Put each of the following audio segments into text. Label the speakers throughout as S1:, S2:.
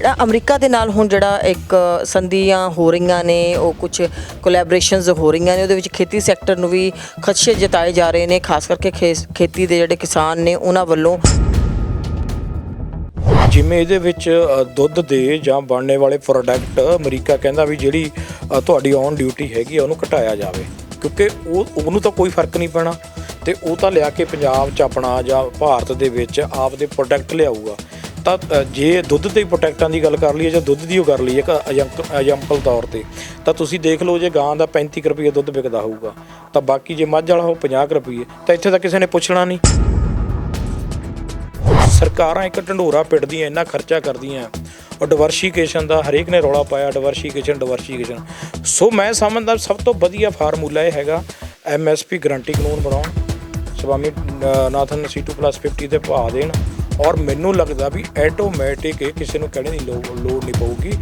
S1: ਜਿਹੜਾ ਅਮਰੀਕਾ ਦੇ ਨਾਲ ਹੁਣ ਜਿਹੜਾ ਇੱਕ ਸੰਧੀਆਂ ਹੋ ਰਹੀਆਂ ਨੇ, ਉਹ ਕੁਝ ਕੋਲੈਬੋਰੇਸ਼ਨਸ ਹੋ ਰਹੀਆਂ ਨੇ, ਉਹਦੇ ਵਿੱਚ ਖੇਤੀ ਸੈਕਟਰ ਨੂੰ ਵੀ ਖਦਸ਼ੇ ਜਤਾਏ ਜਾ ਰਹੇ ਨੇ, ਖਾਸ ਕਰਕੇ ਖੇਸ- ਖੇਤੀ ਦੇ ਜਿਹੜੇ ਕਿਸਾਨ ਨੇ, ਉਹਨਾਂ ਵੱਲੋਂ।
S2: ਜਿਵੇਂ ਇਹਦੇ ਵਿੱਚ ਦੁੱਧ ਦੇ ਜਾਂ ਬਣਨੇ ਵਾਲੇ ਪ੍ਰੋਡਕਟ ਅਮਰੀਕਾ ਕਹਿੰਦਾ ਵੀ ਜਿਹੜੀ ਤੁਹਾਡੀ ਔਨ ਡਿਊਟੀ ਹੈਗੀ ਆ, ਉਹਨੂੰ ਘਟਾਇਆ ਜਾਵੇ। ਕਿਉਂਕਿ ਉਹ, ਉਹਨੂੰ ਤਾਂ ਕੋਈ ਫ਼ਰਕ ਨਹੀਂ ਪੈਣਾ। ਤੇ ਉਹ ਤਾਂ ਲਿਆ ਕੇ ਪੰਜਾਬ 'ਚ ਆਪਣਾ ਜਾਂ ਭਾਰਤ ਦੇ ਵਿੱਚ ਆਪਦੇ ਪ੍ਰੋਡਕਟ ਲਿਆਊਗਾ। ਤਾਂ ਜੇ ਦੁੱਧ ਦੇ ਪ੍ਰੋਟੈਕਟਾਂ ਦੀ ਗੱਲ ਕਰ ਲਈਏ ਜਾਂ ਦੁੱਧ ਦੀ ਉਹ ਕਰ ਲਈਏ ਇੱਕ ਐਗਜ਼ਾਮਪਲ ਤੌਰ ਤੇ ਤਾਂ ਤੁਸੀਂ ਦੇਖ ਲਓ ਜੇ ਗਾਂ ਦਾ 35 ਕੁ ਰੁਪਏ ਦੁੱਧ ਵਿਕਦਾ ਹੋਊਗਾ ਤਾਂ ਬਾਕੀ ਜੇ ਮੱਝ ਵਾਲਾ ਹੋ 50 ਕੁ ਰੁਪਏ ਤਾਂ ਇੱਥੇ ਤਾਂ ਕਿਸੇ ਨੇ ਪੁੱਛਣਾ ਨਹੀਂ। ਸਰਕਾਰਾਂ ਇੱਕ ਢੰਡੋਰਾ ਪਿੱਟਦੀਆਂ ਇੰਨਾ ਖਰਚਾ ਕਰਦੀਆਂ। ਉਹ ਡਿਵਰਸੀਫਿਕੇਸ਼ਨ ਦਾ ਹਰੇਕ ਨੇ ਰੌਲਾ ਪਾਇਆ ਡਿਵਰਸੀਫਿਕੇਸ਼ਨ ਡਿਵਰਸੀਫਿਕੇਸ਼ਨ ਸੋ ਮੈਂ ਸਮਝਦਾ ਸਭ ਤੋਂ ਵਧੀਆ ਫਾਰਮੂਲਾ ਇਹ ਹੈਗਾ ਐਮਐਸਪੀ ਗਰੰਟੀ ਕਾਨੂੰਨ ਬਣਾਉਣ। ਸਵਾਮੀ ਅ, ਨਾਥਨ C2+50 ਦੇ ਭਾਅ ਦੇਣ। ਔਰ ਮੈਨੂੰ ਲੱਗਦਾ ਵੀ ਆਟੋਮੈਟਿਕ ਕਿਸੇ ਨੂੰ ਕਹਿਣੇ ਦੀ ਲੋ- ਲੋੜ ਨਹੀਂ ਪਊਗੀ।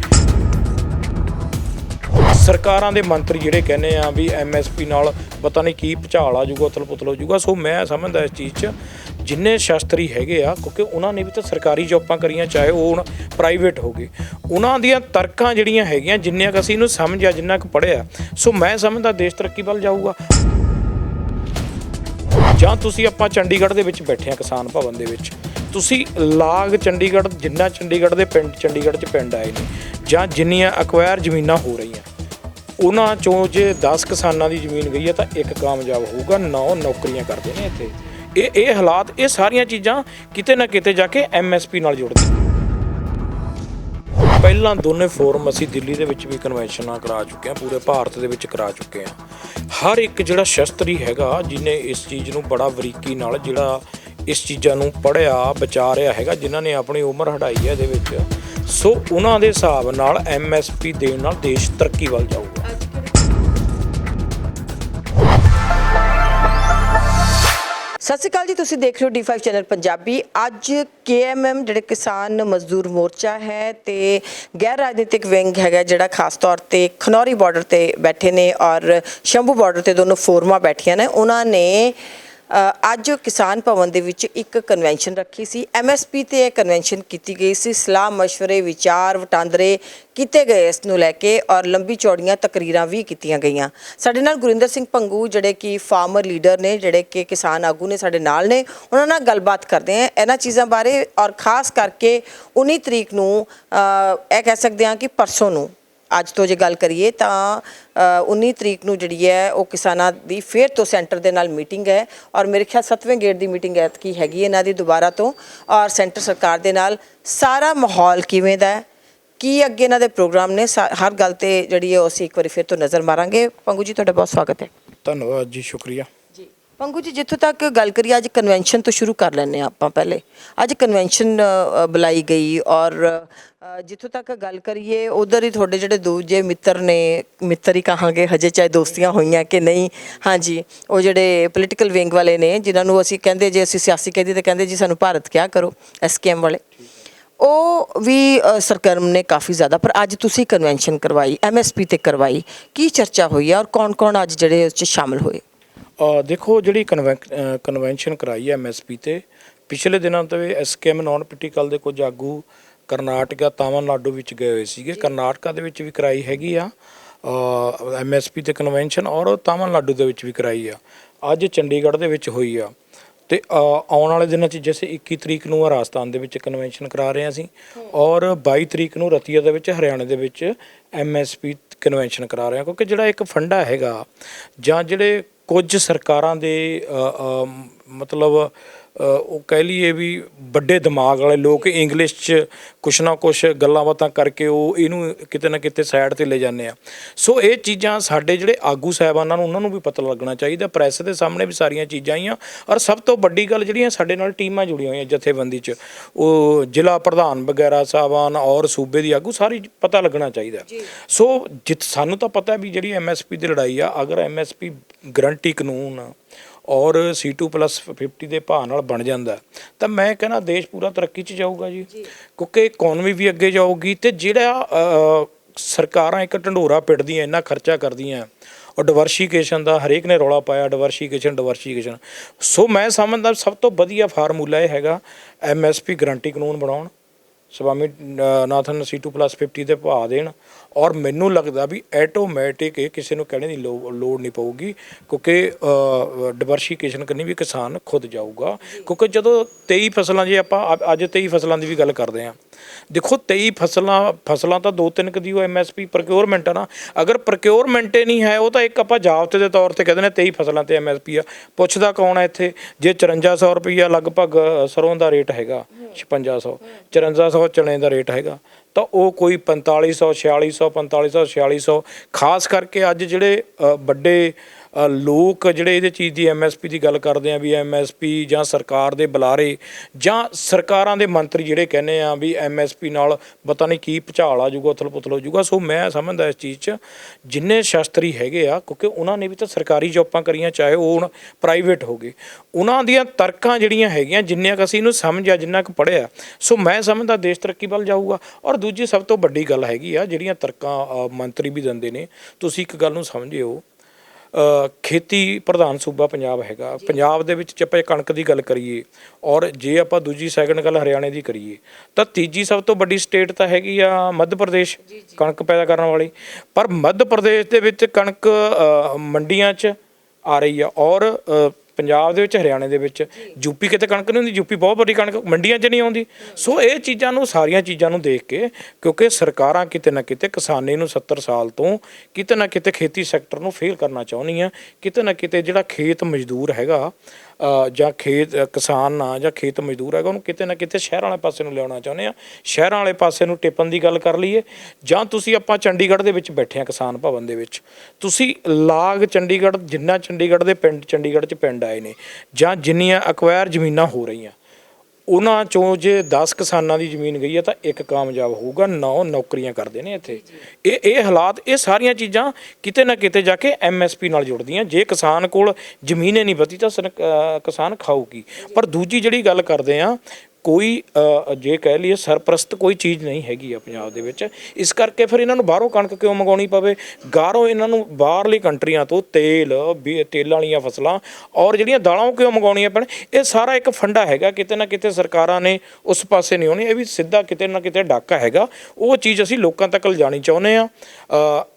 S2: ਸਰਕਾਰਾਂ ਦੇ ਮੰਤਰੀ ਜਿਹੜੇ ਕਹਿੰਦੇ ਆ ਵੀ ਐਮਐਸਪੀ ਨਾਲ ਪਤਾ ਨਹੀਂ ਕੀ ਭੁਚਾਲ ਆ ਜਾਊਗਾ ਉਥਲ ਪੁਥਲ ਹੋ ਜਾਊਗਾ। ਸੋ ਮੈਂ ਸਮਝਦਾ ਇਸ ਚੀਜ਼ 'ਚ, ਜਿੰਨੇ ਸ਼ਾਸਤਰੀ ਹੈਗੇ ਆ, ਕਿਉਂਕਿ ਉਹਨਾਂ ਨੇ ਵੀ ਤਾਂ ਸਰਕਾਰੀ ਜੌਬਾਂ ਕਰੀਆਂ, ਚਾਹੇ ਉਹ ਹੁਣ ਪ੍ਰਾਈਵੇਟ ਹੋ ਗਏ। ਉਹਨਾਂ ਦੀਆਂ ਤਰਕਾਂ ਜਿਹੜੀਆਂ ਹੈਗੀਆਂ, ਜਿੰਨੀਆਂ ਕੁ ਅਸੀਂ ਇਹਨੂੰ ਸਮਝਿਆ ਜਿੰਨਾ ਕੁ ਪੜ੍ਹਿਆ। ਸੋ ਮੈਂ ਸਮਝਦਾ ਦੇਸ਼ ਤਰੱਕੀ ਵੱਲ ਜਾਊਗਾ। ਜਾਂ ਤੁਸੀਂ ਆਪਾਂ ਚੰਡੀਗੜ੍ਹ ਦੇ ਵਿੱਚ ਬੈਠੇ ਆ ਕਿਸਾਨ ਭਵਨ ਦੇ ਵਿੱਚ। ਤੁਸੀਂ ਲਾਗ ਚੰਡੀਗੜ੍ਹ, ਜਿੰਨਾ ਚੰਡੀਗੜ੍ਹ ਦੇ ਪਿੰਡ, ਚੰਡੀਗੜ੍ਹ 'ਚ ਪਿੰਡ ਆਏ ਨੇ, ਜਾਂ ਜਿੰਨੀਆਂ ਅਕਵਾਇਰ ਜ਼ਮੀਨਾਂ ਹੋ ਰਹੀਆਂ, ਉਹਨਾਂ ਚੋਂ ਜੇ 10 ਕਿਸਾਨਾਂ ਦੀ ਜ਼ਮੀਨ ਗਈ ਹੈ ਤਾਂ ਇੱਕ ਕਾਮਯਾਬ ਹੋਊਗਾ, ਨੌ ਨੌਕਰੀਆਂ ਕਰਦੇ ਨੇ ਇੱਥੇ। ਇਹ ਇਹ ਹਾਲਾਤ, ਇਹ ਸਾਰੀਆਂ ਚੀਜ਼ਾਂ ਕਿਤੇ ਨਾ ਕਿਤੇ ਜਾ ਕੇ ਐਮਐਸਪੀ ਨਾਲ ਜੁੜਦੀਆਂ ਪਹਿਲਾਂ ਦੋਨੇ ਫੋਰਮ ਅਸੀਂ ਦਿੱਲੀ ਦੇ ਵਿੱਚ ਵੀ ਕਨਵੈਨਸ਼ਨਾਂ ਕਰਾ ਚੁੱਕੇ ਹਾਂ, ਪੂਰੇ ਭਾਰਤ ਦੇ ਵਿੱਚ ਕਰਾ ਚੁੱਕੇ ਹਾਂ। ਹਰ ਇੱਕ ਜਿਹੜਾ ਸ਼ਸਤਰੀ ਹੈਗਾ ਜਿਨੇ ਇਸ ਚੀਜ਼ ਨੂੰ ਬੜਾ ਬਰੀਕੀ ਨਾਲ, ਜਿਹੜਾ ਇਸ ਚੀਜ਼ਾਂ ਨੂੰ ਪੜਿਆ ਵਿਚਾਰਿਆ ਹੈਗਾ, ਜਿਨ੍ਹਾਂ ਨੇ ਆਪਣੀ ਉਮਰ ਹਟਾਈ ਹੈ ਇਹਦੇ ਵਿੱਚ। ਸੋ ਉਹਨਾਂ ਦੇ ਹਿਸਾਬ ਨਾਲ ਐਮਐਸਪੀ ਦੇਣ ਨਾਲ ਦੇਸ਼ ਤਰੱਕੀ ਵੱਲ ਜਾਊਗਾ।
S1: ਸਤਿ ਸ਼੍ਰੀ ਅਕਾਲ ਜੀ, ਤੁਸੀਂ ਦੇਖ ਰਹੇ ਹੋ D5 ਚੈਨਲ ਪੰਜਾਬੀ। ਅੱਜ KMM ਜਿਹੜੇ ਕਿਸਾਨ ਮਜ਼ਦੂਰ ਮੋਰਚਾ ਹੈ ਤੇ ਗੈਰ ਰਾਜਨੀਤਿਕ ਵਿੰਗ ਹੈਗਾ ਜਿਹੜਾ ਖਾਸ ਤੌਰ ਤੇ ਖਨੌਰੀ ਬਾਰਡਰ ਤੇ ਬੈਠੇ ਨੇ ਔਰ ਸ਼ੰਭੂ ਬਾਰਡਰ ਤੇ ਦੋਨੋਂ ਫੋਰਮਾਂ ਬੈਠੀਆਂ ਨੇ। ਉਹਨਾਂ ਨੇ ਅੱਜ ਕਿਸਾਨ ਭਵਨ ਦੇ ਵਿੱਚ ਇੱਕ ਕਨਵੈਨਸ਼ਨ ਰੱਖੀ ਸੀ। ਐਮਐਸਪੀ ਤੇ ਇਹ ਕਨਵੈਨਸ਼ਨ ਕੀਤੀ ਗਈ ਸੀ। ਸਲਾਹ مشਵਰੇ ਵਿਚਾਰ, ਵਟਾਂਦਰੇ ਕੀਤੇ ਗਏ ਇਸ ਨੂੰ ਲੈ ਕੇ ਔਰ ਲੰਬੀ ਚੌੜੀਆਂ ਤਕਰੀਰਾਂ ਵੀ ਕੀਤੀਆਂ ਗਈਆਂ। ਸਾਡੇ ਨਾਲ ਗੁਰਿੰਦਰ ਸਿੰਘ ਪੰਗੂ, ਜਿਹੜੇ ਕਿ ਫਾਰਮਰ ਲੀਡਰ ਨੇ, ਜਿਹੜੇ ਕਿ ਕਿਸਾਨ ਆਗੂ ਨੇ ਸਾਡੇ ਨਾਲ ਨੇ, ਉਹਨਾਂ ਨਾਲ ਗੱਲਬਾਤ ਕਰਦੇ ਆ ਇਹਨਾਂ ਚੀਜ਼ਾਂ ਬਾਰੇ ਔਰ ਖਾਸ ਕਰਕੇ 19 ਤਰੀਕ ਨੂੰ ਇਹ ਕਹਿ ਸਕਦੇ ਹਾਂ ਕਿ ਪਰਸੋਂ ਨੂੰ ਅੱਜ ਤੋਂ ਜੇ ਗੱਲ ਕਰੀਏ ਤਾਂ ਅ, 19 ਤਰੀਕ ਨੂੰ ਜਿਹੜੀ ਹੈ ਉਹ ਕਿਸਾਨਾਂ ਦੀ ਫੇਰ ਤੋਂ ਸੈਂਟਰ ਦੇ ਨਾਲ ਮੀਟਿੰਗ ਹੈ ਔਰ ਮੇਰੇ ਖਿਆਲ 7ਵੇਂ ਗੇਟ ਦੀ ਮੀਟਿੰਗ ਐਤਕੀ ਹੈਗੀ ਇਹਨਾਂ ਦੀ ਦੁਬਾਰਾ ਤੋਂ ਔਰ ਸੈਂਟਰ ਸਰਕਾਰ ਦੇ ਨਾਲ ਸਾਰਾ ਮਾਹੌਲ ਕਿਵੇਂ ਦਾ ਹੈ? ਕੀ ਅੱਗੇ ਇਹਨਾਂ ਦੇ ਪ੍ਰੋਗਰਾਮ ਨੇ? ਸਾ- ਹਰ ਗੱਲ ਤੇ ਜਿਹੜੀ ਹੈ ਉਹ ਅਸੀਂ ਇੱਕ ਵਾਰੀ ਫਿਰ ਤੋਂ ਨਜ਼ਰ ਮਾਰਾਂਗੇ। ਪੰਗੂ ਜੀ ਤੁਹਾਡਾ ਬਹੁਤ ਸਵਾਗਤ ਹੈ।
S2: ਧੰਨਵਾਦ ਜੀ ਸ਼ੁਕਰੀਆ।
S1: ਪੰਗੂ ਜੀ ਜਿੱਥੋਂ ਤੱਕ ਗੱਲ ਕਰੀਏ ਅੱਜ ਕਨਵੈਨਸ਼ਨ ਤੋਂ ਸ਼ੁਰੂ ਕਰ ਲੈਂਦੇ ਹਾਂ ਆਪਾਂ ਪਹਿਲੇ। ਅੱਜ ਕਨਵੈਨਸ਼ਨ ਬੁਲਾਈ ਗਈ ਔਰ ਜਿੱਥੋਂ ਤੱਕ ਗੱਲ ਕਰੀਏ ਉਧਰ ਹੀ ਤੁਹਾਡੇ ਜਿਹੜੇ ਦੂਜੇ ਮਿੱਤਰ ਨੇ ਮਿੱਤਰ ਹੀ ਕਹਾਂਗੇ ਹਜੇ ਚਾਹੇ ਦੋਸਤੀਆਂ ਹੋਈਆਂ ਕਿ ਨਹੀਂ ਹਾਂਜੀ ਉਹ ਜਿਹੜੇ ਪੋਲੀਟੀਕਲ ਵਿੰਗ ਵਾਲੇ ਨੇ ਜਿਨ੍ਹਾਂ ਨੂੰ ਅਸੀਂ ਕਹਿੰਦੇ ਜੇ ਅਸੀਂ ਸਿਆਸੀ ਕਹਿੰਦੇ ਤਾਂ ਕਹਿੰਦੇ ਜੀ ਸਾਨੂੰ ਭਾਰਤ ਕਿਆ ਕਰੋ ਐਸਕੇਐਮ ਵਾਲੇ। ਉਹ ਵੀ ਅ, ਸਰਗਰਮ ਨੇ ਕਾਫੀ ਜ਼ਿਆਦਾ ਪਰ ਅੱਜ ਤੁਸੀਂ ਕਨਵੈਨਸ਼ਨ ਕਰਵਾਈ ਐਮਐਸਪੀ ਤੇ ਕਰਵਾਈ ਕੀ ਚਰਚਾ ਹੋਈ ਹੈ ਔਰ ਕੌਣ-ਕੌਣ ਅੱਜ ਜਿਹੜੇ ਉਸ 'ਚ ਸ਼ਾਮਲ ਹੋਏ?
S2: ਦੇਖੋ ਜਿਹੜੀ ਕਨਵੈਨਸ਼ਨ ਕਰਾਈ ਹੈ ਐਮਐਸਪੀ ਤੇ ਪਿਛਲੇ ਦਿਨਾਂ ਤੋਂ ਐਸਕੇਐਮ ਨਾਨ ਪੋਲੀਟੀਕਲ ਦੇ ਕੁਝ ਆਗੂ ਕਰਨਾਟਕਾ ਤਾਮਿਲਨਾਡੂ ਵਿੱਚ ਗਏ ਹੋਏ ਸੀਗੇ। ਕਰਨਾਟਕਾ ਦੇ ਵਿੱਚ ਵੀ ਕਰਾਈ ਹੈਗੀ ਆ। ਐਮਐਸਪੀ ਤੇ ਕਨਵੈਨਸ਼ਨ ਔਰ ਤਾਮਿਲਨਾਡੂ ਦੇ ਵਿੱਚ ਵੀ ਕਰਾਈ ਆ। ਅੱਜ ਚੰਡੀਗੜ੍ਹ ਦੇ ਵਿੱਚ ਹੋਈ ਆ। ਤੇ ਆਉਣ ਵਾਲੇ ਦਿਨਾਂ 'ਚ ਜੈਸੇ 21 ਤਰੀਕ ਨੂੰ ਆ ਰਾਜਸਥਾਨ ਦੇ ਵਿੱਚ ਕਨਵੈਨਸ਼ਨ ਕਰਾ ਰਹੇ ਹਾਂ ਅਸੀਂ ਔਰ 22 ਤਰੀਕ ਨੂੰ ਰਤੀਆ ਦੇ ਵਿੱਚ ਹਰਿਆਣਾ ਦੇ ਵਿੱਚ ਐਮਐਸਪੀ ਕਨਵੈਨਸ਼ਨ ਕਰਾ ਰਹੇ ਹਾਂ। ਕਿਉਂਕਿ ਜਿਹੜਾ ਇੱਕ ਫੰਡਾ ਹੈਗਾ ਜਾਂ ਜਿਹੜੇ ਕੁਝ ਸਰਕਾਰਾਂ ਦੇ ਮਤਲਬ ਉਹ ਕਹਿ ਲਈਏ ਵੀ ਵੱਡੇ ਦਿਮਾਗ ਵਾਲੇ ਲੋਕ ਇੰਗਲਿਸ਼ 'ਚ ਕੁਛ ਨਾ ਕੁਛ ਗੱਲਾਂ ਬਾਤਾਂ ਕਰਕੇ ਉਹ ਇਹਨੂੰ ਕਿਤੇ ਨਾ ਕਿਤੇ ਸਾਈਡ ਤੇ ਲੈ ਜਾਂਦੇ ਆ। ਸੋ ਇਹ ਚੀਜ਼ਾਂ ਸਾਡੇ ਜਿਹੜੇ ਆਗੂ ਸਾਹਿਬਾਨਾਂ ਨੂੰ ਉਹਨਾਂ ਨੂੰ ਵੀ ਪਤਾ ਲੱਗਣਾ ਚਾਹੀਦਾ। ਪ੍ਰੈਸ ਦੇ ਸਾਹਮਣੇ ਵੀ ਸਾਰੀਆਂ ਚੀਜ਼ਾਂ ਆਈਆਂ ਔਰ ਸਭ ਤੋਂ ਵੱਡੀ ਗੱਲ ਜਿਹੜੀਆਂ ਸਾਡੇ ਨਾਲ ਟੀਮਾਂ ਜੁੜੀਆਂ ਹੋਈਆਂ ਜਥੇਬੰਦੀ 'ਚ ਉਹ ਜ਼ਿਲ੍ਹਾ ਪ੍ਰਧਾਨ ਵਗੈਰਾ ਸਾਹਿਬਾਨ ਔਰ ਸੂਬੇ ਦੀ ਆਗੂ ਸਾਰੀ ਪਤਾ ਲੱਗਣਾ ਚਾਹੀਦਾ। ਸੋ ਜਿੱਤ ਸਾਨੂੰ ਤਾਂ ਪਤਾ ਵੀ ਜਿਹੜੀ ਐਮਐਸਪੀ ਦੀ ਲੜਾਈ ਆ ਅਗਰ ਐਮਐਸਪੀ ਗਰੰਟੀ ਕਾਨੂੰਨ ਔਰ C2+50 ਦੇ ਭਾਅ ਨਾਲ ਬਣ ਜਾਂਦਾ ਤਾਂ ਮੈਂ ਕਹਿੰਦਾ ਦੇਸ਼ ਪੂਰਾ ਤਰੱਕੀ 'ਚ ਜਾਊਗਾ ਜੀ। ਕਿਉਂਕਿ ਇਕਨੋਮੀ ਵੀ ਅੱਗੇ ਜਾਊਗੀ ਤੇ ਜਿਹੜਾ ਸਰਕਾਰਾਂ ਇੱਕ ਢੰਡੋਰਾ ਪਿੱਟਦੀਆਂ ਇੰਨਾ ਖਰਚਾ ਕਰਦੀਆਂ ਔਰ ਡਿਵਰਸੀਫਿਕੇਸ਼ਨ ਦਾ ਹਰੇਕ ਨੇ ਰੌਲਾ ਪਾਇਆ ਡਿਵਰਸੀਫਿਕੇਸ਼ਨ ਡਿਵਰਸੀਫਿਕੇਸ਼ਨ ਸੋ ਮੈਂ ਸਮਝਦਾ ਸਭ ਤੋਂ ਵਧੀਆ ਫਾਰਮੂਲਾ ਇਹ ਹੈਗਾ ਐਮਐਸਪੀ ਗਰੰਟੀ ਕਾਨੂੰਨ ਬਣਾਉਣ ਸਵਾਮੀ ਨਾਥਨ C2+50 ਦੇ ਭਾਅ ਦੇਣ ਔਰ ਮੈਨੂੰ ਲੱਗਦਾ ਵੀ ਆਟੋਮੈਟਿਕ ਇਹ ਕਿਸੇ ਨੂੰ ਕਹਿਣੇ ਦੀ ਲੋ- ਲੋੜ ਨਹੀਂ ਪਊਗੀ, ਕਿਉਂਕਿ ਡਿਵਰਸੀਫਿਕੇਸ਼ਨ ਕਰਨੀ ਵੀ ਕਿਸਾਨ ਖੁਦ ਜਾਊਗਾ, ਕਿਉਂਕਿ ਜਦੋਂ 23 ਫਸਲਾਂ ਜੇ ਆਪਾਂ ਅ- ਅੱਜ 23 ਫਸਲਾਂ ਦੀ ਵੀ ਗੱਲ ਕਰਦੇ ਹਾਂ, ਦੇਖੋ 23 ਫਸਲਾਂ ਫਸਲਾਂ ਤਾਂ ਦੋ ਤਿੰਨ ਕਦੀ ਉਹ ਐਮਐਸਪੀ ਪ੍ਰੋਕਿਉਰਮੈਂਟ ਆ ਨਾ, ਅਗਰ ਪ੍ਰੋਕਿਉਰਮੈਂਟ ਹੀ ਨਹੀਂ ਹੈ, ਉਹ ਤਾਂ ਇੱਕ ਆਪਾਂ ਜਾਬਤੇ ਦੇ ਤੌਰ ਤੇ ਕਹਿੰਦੇ ਨੇ 23 ਫਸਲਾਂ ਤੇ ਐਮਐਸਪੀ ਆ, ਪੁੱਛਦਾ ਕੌਣ ਹੈ ਇੱਥੇ, ਜੇ 5400 ਰੁਪਈਆ ਲਗਭਗ ਸਰੋਂ ਦਾ ਰੇਟ ਹੈਗਾ 5600 5400 ਚਣੇ ਦਾ ਰੇਟ ਹੈਗਾ। ਤਾਂ ਉਹ ਕੋਈ 4500 4600 4500 4600 ਖਾਸ ਕਰਕੇ ਅੱਜ ਜਿਹੜੇ ਵੱਡੇ ਲੋਕ ਜਿਹੜੇ ਇਹਦੇ ਚੀਜ਼ ਦੀ ਐਮਐਸਪੀ ਦੀ ਗੱਲ ਕਰਦੇ ਆ ਵੀ ਐਮਐਸਪੀ ਜਾਂ ਸਰਕਾਰ ਦੇ ਬੁਲਾਰੇ ਜਾਂ ਸਰਕਾਰਾਂ ਦੇ ਮੰਤਰੀ ਜਿਹੜੇ ਕਹਿੰਦੇ ਆ ਵੀ ਐਮਐਸਪੀ ਨਾਲ ਪਤਾ ਨਹੀਂ ਕੀ ਭੁਚਾਲ ਆ ਜਾਊਗਾ ਉਥਲ ਪੁਥਲ ਹੋ ਜਾਊਗਾ। ਸੋ ਮੈਂ ਸਮਝਦਾ ਇਸ ਚੀਜ਼ 'ਚ ਜਿੰਨੇ ਸ਼ਾਸਤਰੀ ਹੈਗੇ ਆ, ਕਿਉਂਕਿ ਉਹਨਾਂ ਨੇ ਵੀ ਤਾਂ ਸਰਕਾਰੀ ਜੌਬਾਂ ਕਰੀਆਂ, ਚਾਹੇ ਉਹ ਹੁਣ ਪ੍ਰਾਈਵੇਟ ਹੋ ਗਏ। ਉਹਨਾਂ ਦੀਆਂ ਤਰਕਾਂ ਜਿਹੜੀਆਂ ਹੈਗੀਆਂ, ਜਿੰਨੀਆਂ ਕੁ ਅਸੀਂ ਇਹਨੂੰ ਸਮਝਿਆ, ਜਿੰਨਾ ਕੁ ਪੜਿਆ ਸੋ ਮੈਂ ਸਮਝਦਾ ਦੇਸ਼ ਤਰੱਕੀ ਵੱਲ ਜਾਊਗਾ। ਔਰ ਦੂਜੀ ਸਭ ਤੋਂ ਵੱਡੀ ਗੱਲ ਹੈਗੀ ਆ, ਜਿਹੜੀਆਂ ਤਰਕਾਂ ਮੰਤਰੀ ਵੀ ਦਿੰਦੇ ਨੇ, ਤੁਸੀਂ ਇੱਕ ਗੱਲ ਨੂੰ ਸਮਝਿਓ ਖੇਤੀ ਪ੍ਰਧਾਨ ਸੂਬਾ ਪੰਜਾਬ ਹੈਗਾ। ਪੰਜਾਬ ਦੇ ਵਿੱਚ ਜੇ ਆਪਾਂ ਕਣਕ ਦੀ ਗੱਲ ਕਰੀਏ ਔਰ ਜੇ ਆਪਾਂ ਦੂਜੀ ਸੈਕੰਡ ਗੱਲ ਹਰਿਆਣੇ ਦੀ ਕਰੀਏ ਤਾਂ ਤੀਜੀ ਸਭ ਤੋਂ ਵੱਡੀ ਸਟੇਟ ਤਾਂ ਹੈਗੀ ਆ ਮੱਧ ਪ੍ਰਦੇਸ਼ ਕਣਕ ਪੈਦਾ ਕਰਨ ਵਾਲੀ। ਪਰ ਮੱਧ ਪ੍ਰਦੇਸ਼ ਦੇ ਵਿੱਚ ਕਣਕ ਮੰਡੀਆਂ 'ਚ ਆ ਰਹੀ ਆ ਔਰ ਪੰਜਾਬ ਦੇ ਵਿੱਚ, ਹਰਿਆਣੇ ਦੇ ਵਿੱਚ ਯੂਪੀ ਕਿਤੇ ਕਣਕ ਨਹੀਂ ਹੁੰਦੀ ਯੂਪੀ ਬਹੁਤ ਵੱਡੀ ਕਣਕ ਮੰਡੀਆਂ 'ਚ ਨਹੀਂ ਆਉਂਦੀ। ਸੋ ਇਹ ਚੀਜ਼ਾਂ ਨੂੰ, ਸਾਰੀਆਂ ਚੀਜ਼ਾਂ ਨੂੰ ਦੇਖ ਕੇ, ਕਿਉਂਕਿ ਸਰਕਾਰਾਂ ਕਿਤੇ ਨਾ ਕਿਤੇ ਕਿਸਾਨੀ ਨੂੰ 70 ਸਾਲ ਤੋਂ ਕਿਤੇ ਨਾ ਕਿਤੇ ਖੇਤੀ ਸੈਕਟਰ ਨੂੰ ਫੇਲ ਕਰਨਾ ਚਾਹੁੰਦੀਆਂ। ਕਿਤੇ ਨਾ ਕਿਤੇ ਜਿਹੜਾ ਖੇਤ ਮਜ਼ਦੂਰ ਹੈਗਾ ਜਾਂ ਖੇਤ ਕਿਸਾਨ ਆ ਜਾਂ ਖੇਤ ਮਜ਼ਦੂਰ ਹੈਗਾ, ਉਹਨੂੰ ਕਿਤੇ ਨਾ ਕਿਤੇ ਸ਼ਹਿਰ ਵਾਲੇ ਪਾਸੇ ਨੂੰ ਲਿਆਉਣਾ ਚਾਹੁੰਦੇ ਆ। ਸ਼ਹਿਰਾਂ ਵਾਲੇ ਪਾਸੇ ਨੂੰ ਟਿੱਪਣ ਦੀ ਗੱਲ ਕਰ ਲਈਏ, ਜਾਂ ਤੁਸੀਂ ਆਪਾਂ ਚੰਡੀਗੜ੍ਹ ਦੇ ਵਿੱਚ ਬੈਠੇ ਆ ਕਿਸਾਨ ਭਵਨ ਦੇ ਵਿੱਚ। ਤੁਸੀਂ ਲਾਗ ਚੰਡੀਗੜ੍ਹ, ਜਿੰਨਾ ਚੰਡੀਗੜ੍ਹ ਦੇ ਪਿੰਡ, ਚੰਡੀਗੜ੍ਹ 'ਚ ਪਿੰਡ ਆਏ ਨੇ, ਜਾਂ ਜਿੰਨੀਆਂ ਅਕਵਾਇਰ ਜ਼ਮੀਨਾਂ ਹੋ ਰਹੀਆਂ ਉਹਨਾਂ ਚੋਂ ਜੇ 10 ਕਿਸਾਨਾਂ ਦੀ ਜ਼ਮੀਨ ਗਈ ਹੈ ਤਾਂ ਇੱਕ ਕਾਮਯਾਬ ਹੋਊਗਾ, ਨੌ ਨੌਕਰੀਆਂ ਕਰਦੇ ਨੇ ਇੱਥੇ। ਇਹ ਇਹ ਹਾਲਾਤ, ਇਹ ਸਾਰੀਆਂ ਚੀਜ਼ਾਂ ਕਿਤੇ ਨਾ ਕਿਤੇ ਜਾ ਕੇ ਐਮਐਸਪੀ ਨਾਲ ਜੁੜਦੀਆਂ। ਜੇ ਕਿਸਾਨ ਕੋਲ ਜ਼ਮੀਨ ਹੀ ਨਹੀਂ ਬਚੀ ਤਾਂ ਸਨ- ਅਹ ਕਿਸਾਨ ਖਾਊਗੀ। ਪਰ ਦੂਜੀ ਜਿਹੜੀ ਗੱਲ ਕਰਦੇ ਆ ਕੋਈ ਜੇ ਕਹਿ ਲਈਏ ਸਰਪ੍ਰਸਤ ਕੋਈ ਚੀਜ਼ ਨਹੀਂ ਹੈਗੀ ਆ ਪੰਜਾਬ ਦੇ ਵਿੱਚ, ਇਸ ਕਰਕੇ ਫਿਰ ਇਹਨਾਂ ਨੂੰ ਬਾਹਰੋਂ ਕਣਕ ਕਿਉਂ ਮੰਗਾਉਣੀ ਪਵੇ? ਗਾਰੋਂ ਇਹਨਾਂ ਨੂੰ ਬਾਹਰਲੀ ਕੰਟਰੀਆਂ ਤੋਂ ਤੇਲ ਵੀ- ਤੇਲਾਂ ਵਾਲੀਆਂ ਫਸਲਾਂ ਔਰ ਜਿਹੜੀਆਂ ਦਾਲਾਂ ਕਿਉਂ ਮੰਗਾਉਣੀਆਂ ਪੈਣ? ਇਹ ਸਾਰਾ ਇੱਕ ਫੰਡਾ ਹੈਗਾ, ਕਿਤੇ ਨਾ ਕਿਤੇ ਸਰਕਾਰਾਂ ਨੇ ਉਸ ਪਾਸੇ ਨਹੀਂ ਆਉਣੀ, ਇਹ ਵੀ ਸਿੱਧਾ ਕਿਤੇ ਨਾ ਕਿਤੇ ਡਾਕਾ ਹੈਗਾ। ਉਹ ਚੀਜ਼ ਅਸੀਂ ਲੋਕਾਂ ਤੱਕ ਲਿਜਾਣੀ ਚਾਹੁੰਦੇ ਆ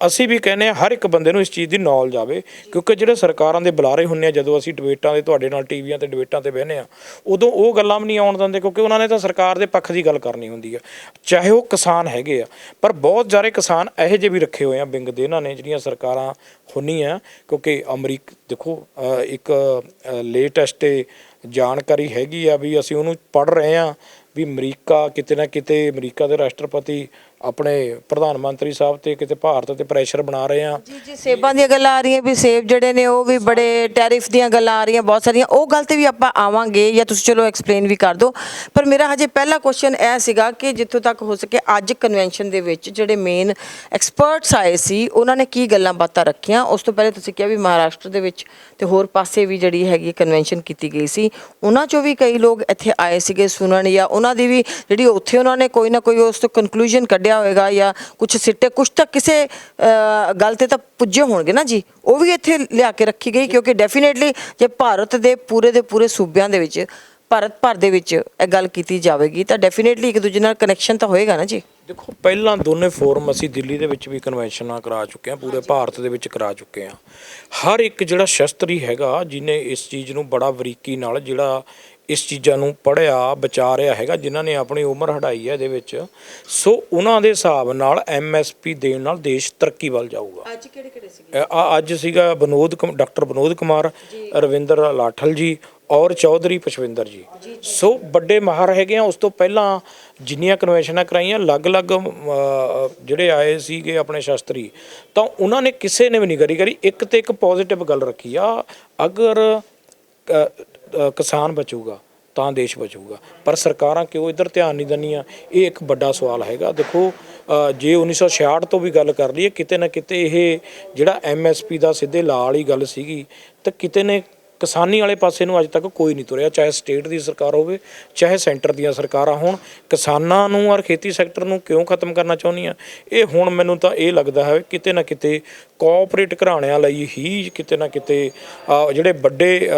S2: ਅਸੀਂ ਵੀ ਕਹਿੰਦੇ ਆ ਹਰ ਇੱਕ ਬੰਦੇ ਨੂੰ ਇਸ ਚੀਜ਼ ਦੀ ਨੌਲੇਜ ਆਵੇ ਕਿਉਂਕਿ ਜਿਹੜੇ ਸਰਕਾਰਾਂ ਦੇ ਬੁਲਾਰੇ ਹੁੰਨੇ ਆ, ਜਦੋਂ ਅਸੀਂ ਡਿਬੇਟਾਂ ਦੇ, ਤੁਹਾਡੇ ਨਾਲ ਟੀਵੀਆਂ ਤੇ ਡਿਬੇਟਾਂ ਤੇ ਬਹਿੰਦੇ ਆ ਉਦੋਂ ਉਹ ਗੱਲਾਂ ਵੀ ਨਹੀਂ ਆਉਣ ਦਿੰਦੇ, ਕਿਉਂਕਿ ਉਹਨਾਂ ਨੇ ਤਾਂ ਸਰਕਾਰ ਦੇ ਪੱਖ ਦੀ ਗੱਲ ਕਰਨੀ ਹੁੰਦੀ ਆ। ਚਾਹੇ ਉਹ ਕਿਸਾਨ ਹੈਗੇ ਆ, ਪਰ ਬਹੁਤ ਸਾਰੇ ਕਿਸਾਨ ਇਹੋ ਜਿਹੇ ਵੀ ਰੱਖੇ ਹੋਏ ਆ ਵਿੰਗ ਦੇ ਇਹਨਾਂ ਨੇ, ਜਿਹੜੀਆਂ ਸਰਕਾਰਾਂ ਹੁੰਨੀਆਂ। ਕਿਉਂਕਿ ਅਮਰੀਕ ਦੇਖੋ ਇੱਕ ਲੇਟੈਸਟ ਜਾਣਕਾਰੀ ਹੈਗੀ ਆ ਵੀ ਅਸੀਂ ਉਹਨੂੰ ਪੜ ਰਹੇ ਆ ਵੀ ਅਮਰੀਕਾ ਕਿਤੇ ਨਾ ਕਿਤੇ ਅਮਰੀਕਾ ਦੇ ਰਾਸ਼ਟਰਪਤੀ ਆਪਣੇ ਪ੍ਰਧਾਨ ਮੰਤਰੀ ਸਾਹਿਬ ਤੇ ਕਿਤੇ ਭਾਰਤ ਤੇ ਪ੍ਰੈਸ਼ਰ ਬਣਾ ਰਹੇ ਆ
S1: ਜੀ ਜੀ, ਸੇਬਾਂ ਦੀਆਂ ਗੱਲਾਂ ਆ ਰਹੀਆਂ ਵੀ ਸੇਬ ਜਿਹੜੇ ਨੇ ਉਹ ਵੀ ਬੜੇ ਟੈਰਿਫ ਦੀਆਂ ਗੱਲਾਂ ਆ ਰਹੀਆਂ, ਬਹੁਤ ਸਾਰੀਆਂ। ਉਹ ਗੱਲ ਤੇ ਵੀ ਆਪਾਂ ਆਵਾਂਗੇ ਜਾਂ ਤੁਸੀਂ ਚਲੋ ਐਕਸਪਲੇਨ ਵੀ ਕਰ ਦਿਓ। ਪਰ ਮੇਰਾ ਹਜੇ ਪਹਿਲਾ ਕੁਐਸਚਨ ਇਹ ਸੀਗਾ ਕਿ ਜਿੱਥੋਂ ਤੱਕ ਹੋ ਸਕੇ ਅੱਜ ਕਨਵੈਨਸ਼ਨ ਦੇ ਵਿੱਚ ਜਿਹੜੇ ਮੇਨ ਐਕਸਪਰਟਸ ਆਏ ਸੀ, ਉਹਨਾਂ ਨੇ ਕੀ ਗੱਲਾਂ ਬਾਤਾਂ ਰੱਖੀਆਂ? ਉਸ ਤੋਂ ਪਹਿਲੇ ਤੁਸੀਂ ਕਿਹਾ ਵੀ ਮਹਾਰਾਸ਼ਟਰ ਦੇ ਵਿੱਚ ਤੇ ਹੋਰ ਪਾਸੇ ਵੀ ਜਿਹੜੀ ਹੈਗੀ ਕਨਵੈਨਸ਼ਨ ਕੀਤੀ ਗਈ ਸੀ। ਉਹਨਾਂ ਚੋਂ ਵੀ ਕਈ ਲੋਕ ਇੱਥੇ ਆਏ ਸੀਗੇ ਸੁਣਨ ਜਾਂ ਉਹਨਾਂ ਦੀ ਵੀ ਜਿਹੜੀ ਉੱਥੇ ਉਹਨਾਂ ਨੇ ਕੋਈ ਨਾ ਕੋਈ ਉਸ ਤੋਂ ਕਨਕਲੂਜਨ ਕੱਢਿਆ ਹੋਵੇਗਾ ਜਾਂ ਕੁਝ ਸਿੱਟੇ ਕੁਝ ਤਾਂ ਕਿਸੇ ਗੱਲ ਤੇ ਤਾਂ ਪੁੱਜੇ ਹੋਣਗੇ ਨਾ ਜੀ। ਉਹ ਵੀ ਇੱਥੇ ਲਿਆ ਕੇ ਰੱਖੀ ਗਈ, ਕਿਉਂਕਿ ਡੈਫੀਨੇਟਲੀ ਜੇ ਭਾਰਤ ਦੇ ਪੂਰੇ ਦੇ ਪੂਰੇ ਸੂਬਿਆਂ ਦੇ ਵਿੱਚ, ਭਾਰਤ ਭਰ ਦੇ ਵਿੱਚ ਇਹ ਗੱਲ ਕੀਤੀ ਜਾਵੇਗੀ, ਤਾਂ ਡੈਫੀਨੇਟਲੀ ਇੱਕ ਦੂਜੇ ਨਾਲ ਕਨੈਕਸ਼ਨ ਤਾਂ ਹੋਏਗਾ ਨਾ ਜੀ।
S2: ਦੇਖੋ, ਪਹਿਲਾਂ ਦੋਨੇ ਫੋਰਮ ਅਸੀਂ ਦਿੱਲੀ ਦੇ ਵਿੱਚ ਵੀ ਕਨਵੈਨਸ਼ਨਾਂ ਕਰਾ ਚੁੱਕੇ ਹਾਂ, ਪੂਰੇ ਭਾਰਤ ਦੇ ਵਿੱਚ ਕਰਾ ਚੁੱਕੇ ਹਾਂ। ਹਰ ਇੱਕ ਜਿਹੜਾ ਸ਼ਸਤਰੀ ਹੈਗਾ ਜਿਨੇ ਇਸ ਚੀਜ਼ ਨੂੰ ਬੜਾ ਬਰੀਕੀ ਨਾਲ, ਜਿਹੜਾ ਇਸ ਚੀਜ਼ਾਂ ਨੂੰ ਪੜਿਆ ਵਿਚਾਰਿਆ ਹੈਗਾ ਜਿਨ੍ਹਾਂ ਨੇ ਆਪਣੀ ਉਮਰ ਹਟਾਈ ਹੈ ਇਹਦੇ ਵਿੱਚ। ਸੋ ਉਹਨਾਂ ਦੇ ਹਿਸਾਬ ਨਾਲ ਐਮਐਸਪੀ ਦੇਣ ਨਾਲ ਦੇਸ਼ ਤਰੱਕੀ ਵੱਲ ਜਾਊਗਾ।
S1: ਅੱਜ ਕਿਹੜੇ ਕਿਹੜੇ ਸੀਗੇ?
S2: ਅ- ਅੱਜ ਸੀਗਾ ਵਿਨੋਦ ਕੁਮ- ਡਾਕਟਰ ਵਿਨੋਦ ਕੁਮਾਰ ਰਵਿੰਦਰ ਲਾਠਲ ਜੀ ਔਰ ਚੌਧਰੀ ਪਸ਼ਵਿੰਦਰ ਜੀ। ਸੋ ਵੱਡੇ ਮਾਹਰ ਹੈਗੇ ਆ ਉਸ ਤੋਂ ਪਹਿਲਾਂ ਜਿੰਨੀਆਂ ਕਨਵੈਨਸ਼ਨਾਂ ਕਰਾਈਆਂ ਅਲੱਗ-ਅਲੱਗ ਅ, ਜਿਹੜੇ ਆਏ ਸੀਗੇ ਆਪਣੇ ਸ਼ਾਸਤਰੀ ਤਾਂ ਉਹਨਾਂ ਨੇ ਕਿਸੇ ਨੇ ਵੀ ਨਹੀਂ ਕਰੀ ਕਰੀ ਇੱਕ ਤੇ ਇੱਕ ਪੋਜ਼ਿਟਿਵ ਗੱਲ ਰੱਖੀ ਆ। ਅਗਰ ਅ, ਕਿਸਾਨ ਬਚੂਗਾ ਤਾਂ ਦੇਸ਼ ਬਚੂਗਾ। ਪਰ ਸਰਕਾਰਾਂ ਕਿਉਂ ਇੱਧਰ ਧਿਆਨ ਨਹੀਂ ਦਿੰਦੀਆਂ? ਇਹ ਇੱਕ ਵੱਡਾ ਸਵਾਲ ਹੈਗਾ। ਦੇਖੋ ਅ, ਜੇ 1966 ਤੋਂ ਵੀ ਗੱਲ ਕਰ ਲਈਏ ਕਿਤੇ ਨਾ ਕਿਤੇ ਇਹ ਜਿਹੜਾ ਐਮਐਸਪੀ ਦਾ ਸਿੱਧੇ ਲਾਲ ਵਾਲੀ ਗੱਲ ਸੀਗੀ ਤਾਂ ਕਿਤੇ ਨੇ ਕਿਸਾਨੀ ਵਾਲੇ ਪਾਸੇ ਨੂੰ ਅੱਜ ਤੱਕ ਕੋਈ ਨਹੀਂ ਤੁਰਿਆ, ਚਾਹੇ ਸਟੇਟ ਦੀ ਸਰਕਾਰ ਹੋਵੇ, ਚਾਹੇ ਸੈਂਟਰ ਦੀਆਂ ਸਰਕਾਰਾਂ ਹੋਣ। ਕਿਸਾਨਾਂ ਨੂੰ ਔਰ ਖੇਤੀ ਸੈਕਟਰ ਨੂੰ ਕਿਉਂ ਖਤਮ ਕਰਨਾ ਚਾਹੁੰਦੀਆਂ ਇਹ ਹੁਣ ਮੈਨੂੰ ਤਾਂ ਇਹ ਲੱਗਦਾ ਹੈ ਕਿਤੇ ਨਾ ਕਿਤੇ ਕੋਆਪਰੇਟ ਘਰਾਣਿਆਂ ਲਈ ਹੀ ਕਿਤੇ ਨਾ ਕਿਤੇ ਜਿਹੜੇ ਵੱਡੇ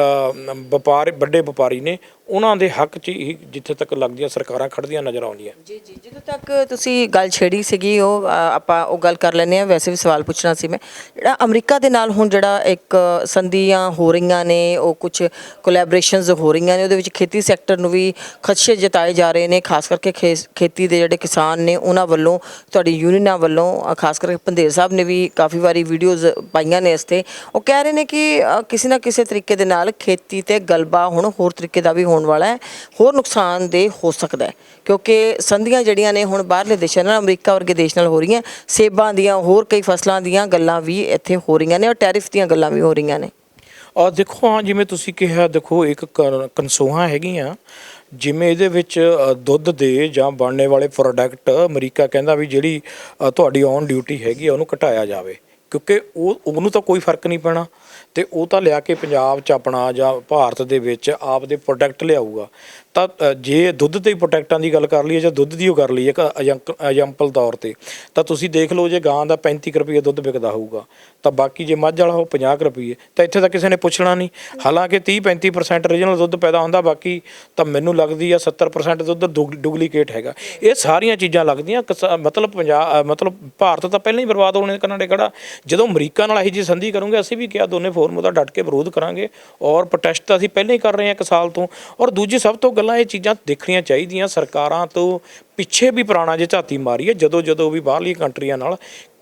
S2: ਵਪਾਰ, ਵੱਡੇ ਵਪਾਰੀ ਨੇ ਉਹਨਾਂ ਦੇ ਹੱਕ 'ਚ ਹੀ ਜਿੱਥੇ ਤੱਕ ਲੱਗਦੀਆਂ ਸਰਕਾਰਾਂ ਖੜਦੀਆਂ ਨਜ਼ਰ ਆਉਂਦੀਆਂ।
S1: ਜੀ ਜੀ, ਜਦੋਂ ਤੱਕ ਤੁਸੀਂ ਗੱਲ ਛੇੜੀ ਸੀਗੀ, ਉਹ ਆਪਾਂ ਉਹ ਗੱਲ ਕਰ ਲੈਂਦੇ ਆ ਵੈਸੇ ਵੀ ਸਵਾਲ ਪੁੱਛਣਾ ਸੀ ਮੈਂ। ਜਿਹੜਾ ਅਮਰੀਕਾ ਦੇ ਨਾਲ ਹੁਣ ਜਿਹੜਾ ਇੱਕ ਸੰਧੀਆਂ ਹੋ ਰਹੀਆਂ ਨੇ, ਉਹ ਕੁਝ ਕੋਲੈਬੋਰੇਸ਼ਨਸ ਹੋ ਰਹੀਆਂ ਨੇ, ਉਹਦੇ ਵਿੱਚ ਖੇਤੀ ਸੈਕਟਰ ਨੂੰ ਵੀ ਖਦਸ਼ੇ ਜਤਾਏ ਜਾ ਰਹੇ ਨੇ। ਖਾਸ ਕਰਕੇ ਖੇਸ- ਖੇਤੀ ਦੇ ਜਿਹੜੇ ਕਿਸਾਨ ਨੇ, ਉਹਨਾਂ ਵੱਲੋਂ, ਤੁਹਾਡੀ ਯੂਨੀਅਨਾਂ ਵੱਲੋਂ ਖਾਸ ਕਰਕੇ ਪੰਦੇਰ ਸਾਹਿਬ ਨੇ ਵੀ ਕਾਫੀ ਵਾਰੀ ਵੀਡੀਓਜ਼ ਪਾਈਆਂ ਨੇ ਇਸ ਤੇ। ਉਹ ਕਹਿ ਰਹੇ ਨੇ ਕਿ ਕਿਸੇ ਨਾ ਕਿਸੇ ਤਰੀਕੇ ਦੇ ਨਾਲ ਖੇਤੀ ਤੇ ਗਲਬਾ ਹੁਣ ਹੋਰ ਤਰੀਕੇ ਦਾ ਵੀ ਹੋਣ ਵਾਲਾ ਹੈ, ਹੋਰ ਨੁਕਸਾਨਦੇਹ ਹੋ ਸਕਦਾ ਹੈ। ਕਿਉਂਕਿ ਸੰਧੀਆਂ ਜਿਹੜੀਆਂ ਨੇ ਹੁਣ ਬਾਹਰਲੇ ਦੇਸ਼ਾਂ ਨਾਲ, ਅਮਰੀਕਾ ਵਰਗੇ ਦੇਸ਼ ਨਾਲ ਹੋ ਰਹੀਆਂ, ਸੇਬਾਂ ਦੀਆਂ, ਹੋਰ ਕਈ ਫਸਲਾਂ ਦੀਆਂ ਗੱਲਾਂ ਵੀ ਇੱਥੇ ਹੋ ਰਹੀਆਂ ਨੇ ਔਰ ਟੈਰਿਫ ਦੀਆਂ ਗੱਲਾਂ ਵੀ ਹੋ ਰਹੀਆਂ ਨੇ।
S2: ਔਰ ਦੇਖੋ, ਹਾਂ, ਜਿਵੇਂ ਤੁਸੀਂ ਕਿਹਾ, ਦੇਖੋ, ਇੱਕ ਕਨ- ਕਨਸੋਹਾਂ ਹੈਗੀਆਂ, ਜਿਵੇਂ ਇਹਦੇ ਵਿੱਚ ਦੁੱਧ ਦੇ ਜਾਂ ਬਣਨੇ ਵਾਲੇ ਪ੍ਰੋਡਕਟ ਅਮਰੀਕਾ ਕਹਿੰਦਾ ਵੀ ਜਿਹੜੀ ਤੁਹਾਡੀ ਔਨ ਡਿਊਟੀ ਹੈਗੀ ਆ, ਉਹਨੂੰ ਘਟਾਇਆ ਜਾਵੇ। ਕਿਉਂਕਿ ਉਹ, ਉਹਨੂੰ ਤਾਂ ਕੋਈ ਫ਼ਰਕ ਨਹੀਂ ਪੈਣਾ। ਤੇ ਉਹ ਤਾਂ ਲਿਆ ਕੇ ਪੰਜਾਬ ਚ ਆਪਣਾ ਜਾਂ ਭਾਰਤ ਦੇ ਵਿੱਚ ਆਪਦੇ ਪ੍ਰੋਡਕਟ ਲਿਆਊਗਾ। ਤਾਂ ਜੇ ਦੁੱਧ ਦੇ ਪ੍ਰੋਡਕਟਾਂ ਦੀ ਗੱਲ ਕਰ ਲਈਏ ਜਾਂ ਦੁੱਧ ਦੀ ਉਹ ਕਰ ਲਈਏ ਇੱਕ ਐਗਜ਼ਾਮਪਲ ਤੌਰ ਤੇ, ਤਾਂ ਤੁਸੀਂ ਦੇਖ ਲਓ ਜੇ ਗਾਂ ਦਾ 35 ਕੁ ਰੁਪਏ ਦੁੱਧ ਵਿਕਦਾ ਹੋਊਗਾ, ਤਾਂ ਬਾਕੀ ਜੇ ਮੱਝ ਵਾਲਾ ਉਹ 50 ਕੁ ਰੁਪਏ ਤਾਂ ਇੱਥੇ ਤਾਂ ਕਿਸੇ ਨੇ ਪੁੱਛਣਾ ਨਹੀਂ। ਹਾਲਾਂਕਿ 30 35% ਰੀਜਨਲ ਦੁੱਧ ਪੈਦਾ ਹੁੰਦਾ, ਬਾਕੀ ਤਾਂ ਮੈਨੂੰ ਲੱਗਦੀ ਆ 70% ਦੁੱਧ ਡੁਗ- ਡੁਪਲੀਕੇਟ ਹੈਗਾ। ਇਹ ਸਾਰੀਆਂ ਚੀਜ਼ਾਂ ਲੱਗਦੀਆਂ ਕਿਸਾ- ਮਤਲਬ ਪੰਜਾਬ ਮਤਲਬ ਭਾਰਤ ਤਾਂ ਪਹਿਲਾਂ ਹੀ ਬਰਬਾਦ ਹੋਣੇ ਕਨਾਡੇ ਖੜਾ। ਜਦੋਂ ਅਮਰੀਕਾ ਨਾਲ ਇਹੀ ਜੀ ਸੰਧੀ ਕਰੂੰਗੇ, ਅਸੀਂ ਵੀ ਕਿਹਾ ਦੋਨੇ ਫੋਰਮ ਉਹਦਾ ਡਟ ਕੇ ਵਿਰੋਧ ਕਰਾਂਗੇ, ਔਰ ਪ੍ਰੋਟੈਸਟ ਤਾਂ ਅਸੀਂ ਪਹਿਲਾਂ ਹੀ ਕਰ ਰਹੇ ਹਾਂ ਇੱਕ ਸਾਲ ਤੋਂ, ਔਰ ਦੂਜੀ ਸਭ ਤੋਂ ਗੱਲਾਂ ਇਹ ਚੀਜ਼ਾਂ ਦੇਖਣੀਆਂ ਚਾਹੀਦੀਆਂ ਸਰਕਾਰਾਂ ਤੋਂ। ਪਿੱਛੇ ਵੀ ਪੁਰਾਣਾ ਜੇ ਝਾਤੀ ਮਾਰੀ ਹੈ, ਜਦੋਂ ਜਦੋਂ ਵੀ ਬਾਹਰਲੀਆਂ ਕੰਟਰੀਆਂ ਨਾਲ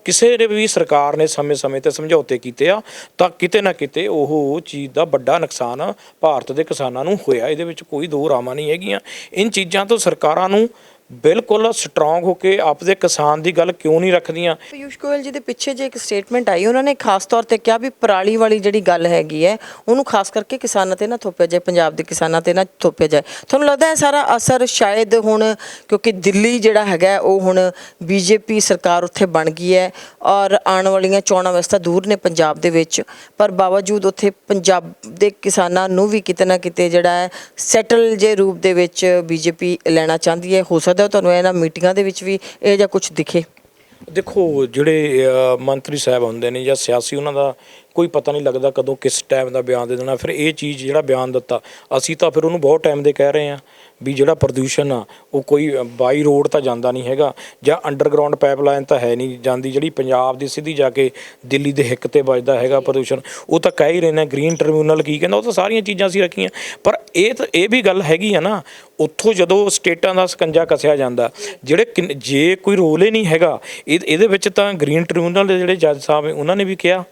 S2: ਕਿਸੇ ਨੇ ਵੀ ਸਰਕਾਰ ਨੇ ਸਮੇਂ-ਸਮੇਂ ਤੇ ਸਮਝੌਤੇ ਕੀਤੇ ਆ, ਤਾਂ ਕਿਤੇ ਨਾ ਕਿਤੇ ਉਹ ਚੀਜ਼ ਦਾ ਵੱਡਾ ਨੁਕਸਾਨ ਭਾਰਤ ਦੇ ਕਿਸਾਨਾਂ ਨੂੰ ਹੋਇਆ। ਇਹਦੇ ਵਿੱਚ ਕੋਈ ਦੋ ਰਾਮਾਂ ਨਹੀਂ ਹੈਗੀਆਂ। ਇਨ ਚੀਜ਼ਾਂ ਤੋਂ ਸਰਕਾਰਾਂ ਨੂੰ ਬਿਲਕੁਲ ਸਟਰੋਂਗ ਹੋ ਕੇ ਆਪਦੇ ਕਿਸਾਨ ਦੀ ਗੱਲ ਕਿਉਂ ਨਹੀਂ ਰੱਖਦੀਆਂ?
S1: ਪਿਊਸ਼ ਗੋਇਲ ਜੀ ਦੇ ਪਿੱਛੇ ਜੇ ਇੱਕ ਸਟੇਟਮੈਂਟ ਆਈ, ਉਹਨਾਂ ਨੇ ਖਾਸ ਤੌਰ ਤੇ ਕਿਹਾ ਵੀ ਪਰਾਲੀ ਵਾਲੀ ਜਿਹੜੀ ਗੱਲ ਹੈਗੀ ਹੈ, ਉਹਨੂੰ ਖਾਸ ਕਰਕੇ ਕਿਸਾਨਾਂ ਤੇ ਨਾ ਥੋਪਿਆ ਜਾਏ, ਪੰਜਾਬ ਦੇ ਕਿਸਾਨਾਂ ਤੇ ਨਾ ਥੋਪਿਆ ਜਾਏ। ਤੁਹਾਨੂੰ ਲੱਗਦਾ ਹੈ ਸਾਰਾ ਅਸਰ ਸ਼ਾਇਦ ਹੁਣ, ਕਿਉਂਕਿ ਦਿੱਲੀ ਜਿਹੜਾ ਹੈਗਾ ਉਹ ਹੁਣ ਬੀਜੇਪੀ ਸਰਕਾਰ ਉੱਥੇ ਬਣ ਗਈ ਹੈ ਔਰ ਆਉਣ ਵਾਲੀਆਂ ਚੋਣਾਂ ਵਾਸਤੇ ਦੂਰ ਨੇ ਪੰਜਾਬ ਦੇ ਵਿੱਚ, ਪਰ ਬਾਵਜੂਦ ਉੱਥੇ ਪੰਜਾਬ ਦੇ ਕਿਸਾਨਾਂ ਨੂੰ ਵੀ ਕਿਤੇ ਨਾ ਕਿਤੇ ਜਿਹੜਾ ਹੈ ਸੈਟਲ ਜੇ ਰੂਪ ਦੇ ਵਿੱਚ ਬੀਜੇਪੀ ਲੈਣਾ ਚਾਹੁੰਦੀ ਹੈ, ਹੋ ਸਕਦਾ ਤੁਹਾਨੂੰ ਇਹਨਾਂ ਮੀਟਿੰਗਾਂ ਦੇ ਵਿੱਚ ਵੀ ਇਹ ਜਾਂ ਕੁਝ ਦਿਖੇ।
S2: ਦੇਖੋ, ਜਿਹੜੇ ਮੰਤਰੀ ਸਾਹਿਬ ਹੁੰਦੇ ਨੇ ਜਾਂ ਸਿਆਸੀ, ਉਹਨਾਂ ਦਾ ਕੋਈ ਪਤਾ ਨਹੀਂ ਲੱਗਦਾ ਕਦੋਂ ਕਿਸ ਟਾਈਮ ਦਾ ਬਿਆਨ ਦੇ ਦੇਣਾ। ਫਿਰ ਇਹ ਚੀਜ਼ ਜਿਹੜਾ ਬਿਆਨ ਦਿੱਤਾ, ਅਸੀਂ ਤਾਂ ਫਿਰ ਉਹਨੂੰ ਬਹੁਤ ਟਾਈਮ ਦੇ ਕਹਿ ਰਹੇ ਹਾਂ ਵੀ ਜਿਹੜਾ ਪ੍ਰਦੂਸ਼ਣ ਆ, ਉਹ ਕੋਈ ਬਾਈ ਰੋਡ ਤਾਂ ਜਾਂਦਾ ਨਹੀਂ ਹੈਗਾ ਜਾਂ ਅੰਡਰਗਰਾਉਂਡ ਪਾਈਪਲਾਈਨ ਤਾਂ ਹੈ ਨਹੀਂ ਜਾਂਦੀ, ਜਿਹੜੀ ਪੰਜਾਬ ਦੀ ਸਿੱਧੀ ਜਾ ਕੇ ਦਿੱਲੀ ਦੇ ਹਿੱਕ ਤੇ ਵੱਜਦਾ ਹੈਗਾ ਪ੍ਰਦੂਸ਼ਣ, ਉਹ ਤਾਂ ਕਹਿ ਹੀ ਰਹੇ ਨੇ ਗ੍ਰੀਨ ਟ੍ਰਿਬਿਊਨਲ ਕੀ ਕਹਿੰਦਾ, ਉਹ ਤਾਂ ਸਾਰੀਆਂ ਚੀਜ਼ਾਂ ਅਸੀਂ ਰੱਖੀਆਂ। ਪਰ ਇਹ ਤਾਂ, ਇਹ ਵੀ ਗੱਲ ਹੈਗੀ ਆ ਨਾ, ਉੱਥੋਂ ਜਦੋਂ ਸਟੇਟਾਂ ਦਾ ਸਕੰਜਾ ਕੱਸਿਆ ਜਾਂਦਾ, ਜਿਹੜੇ ਕਿੰਨ- ਜੇ ਕੋਈ ਰੋਲ ਹੀ ਨਹੀਂ ਹੈਗਾ, ਇਹ, ਇਹਦੇ ਵਿੱਚ ਤਾਂ ਗ੍ਰੀਨ ਟ੍ਰਿਬਿਊਨਲ ਦੇ ਜਿਹੜੇ ਜੱਜ ਸਾਹਿਬ ਹੈ ਉਹਨਾਂ ਨੇ ਵੀ ਕਿਹਾ।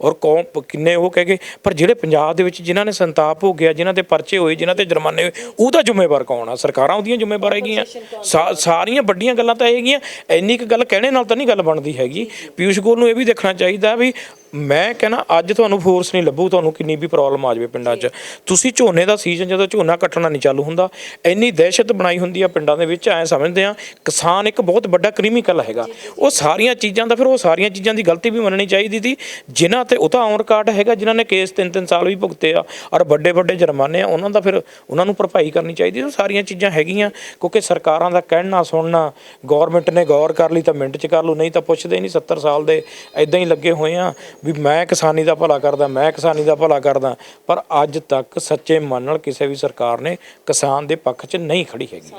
S2: ਔਰ ਕੌਮ ਕਿੰਨੇ ਉਹ ਕਹਿ ਗਏ ਪਰ ਜਿਹੜੇ ਪੰਜਾਬ ਦੇ ਵਿੱਚ ਜਿਨ੍ਹਾਂ ਨੇ ਸੰਤਾਪ ਹੋ ਗਿਆ ਜਿਨ੍ਹਾਂ ਤੇ ਪਰਚੇ ਹੋਏ ਜਿਨ੍ਹਾਂ ਤੇ ਜੁਰਮਾਨੇ ਹੋਏ ਉਹਦਾ ਜ਼ਿੰਮੇਵਾਰ ਕੌਣ ਆ? ਸਰਕਾਰਾਂ ਉਹਦੀਆਂ ਜ਼ਿੰਮੇਵਾਰ ਹੈਗੀਆਂ। ਸਾਰੀਆਂ ਵੱਡੀਆਂ ਗੱਲਾਂ ਤਾਂ ਇਹ ਹੈਗੀਆਂ। ਇੰਨੀ ਕੁ ਗੱਲ ਕਹਿਣੇ ਨਾਲ ਤਾਂ ਨਹੀਂ ਗੱਲ ਬਣਦੀ ਹੈਗੀ। ਪਿਊਸ਼ ਗੋਲ ਨੂੰ ਇਹ ਵੀ ਦੇਖਣਾ ਚਾਹੀਦਾ ਵੀ ਮੈਂ ਕਹਿੰਦਾ ਅੱਜ ਤੁਹਾਨੂੰ ਫੋਰਸ ਨਹੀਂ ਲੱਭੂ ਤੁਹਾਨੂੰ ਕਿੰਨੀ ਵੀ ਪ੍ਰੋਬਲਮ ਆ ਜਾਵੇ ਪਿੰਡਾਂ 'ਚ। ਤੁਸੀਂ ਝੋਨੇ ਦਾ ਸੀਜ਼ਨ ਜਦੋਂ ਝੋਨਾ ਕੱਟਣਾ ਨਹੀਂ ਚਾਲੂ ਹੁੰਦਾ ਇੰਨੀ ਦਹਿਸ਼ਤ ਬਣਾਈ ਹੁੰਦੀ ਆ ਪਿੰਡਾਂ ਦੇ ਵਿੱਚ ਐ ਸਮਝਦੇ ਆ ਕਿਸਾਨ ਇੱਕ ਬਹੁਤ ਵੱਡਾ ਕ੍ਰਿਮੀਕਲ ਹੈਗਾ। ਉਹ ਸਾਰੀਆਂ ਚੀਜ਼ਾਂ ਦਾ ਫਿਰ ਉਹ ਸਾਰੀਆਂ ਚੀਜ਼ਾਂ ਦੀ ਗਲਤੀ ਵੀ ਮੰਨਣੀ ਚਾਹੀਦੀ ਸੀ ਜਿਨ੍ਹਾਂ ਤੇ ਉਹ ਤਾਂ ਔਨ ਰਿਕਾਰਡ ਹੈਗਾ ਜਿਨ੍ਹਾਂ ਨੇ ਕੇਸ ਤਿੰਨ ਤਿੰਨ ਸਾਲ ਵੀ ਭੁਗਤੇ ਆ ਔਰ ਵੱਡੇ ਵੱਡੇ ਜੁਰਮਾਨੇ ਆ ਉਹਨਾਂ ਦਾ ਫਿਰ ਉਹਨਾਂ ਨੂੰ ਭਰਪਾਈ ਕਰਨੀ ਚਾਹੀਦੀ ਉਹ ਸਾਰੀਆਂ ਚੀਜ਼ਾਂ ਹੈਗੀਆਂ ਕਿਉਂਕਿ ਸਰਕਾਰਾਂ ਦਾ ਕਹਿਣਾ ਸੁਣਨਾ ਗਵਰਨਮੈਂਟ ਨੇ ਗੌਰ ਕਰ ਲਈ ਤਾਂ ਮਿੰਟ 'ਚ ਕਰ ਲਓ ਨਹੀਂ ਤਾਂ ਪੁੱਛਦੇ ਨਹੀਂ 70 ਸਾਲ ਦੇ ਐਦਾਂ ਹੀ ਲੱਗੇ ਹੋਏ ਆ ਵੀ ਮੈਂ ਕਿਸਾਨੀ ਦਾ ਭਲਾ ਕਰਦਾ, ਮੈਂ ਕਿਸਾਨੀ ਦਾ ਭਲਾ ਕਰਦਾ, ਪਰ ਅੱਜ ਤੱਕ ਸੱਚੇ ਮਨ ਨਾਲ ਕਿਸੇ ਵੀ ਸਰਕਾਰ ਨੇ ਕਿਸਾਨ ਦੇ ਪੱਖ 'ਚ ਨਹੀਂ ਖੜੀ ਹੈਗੀ।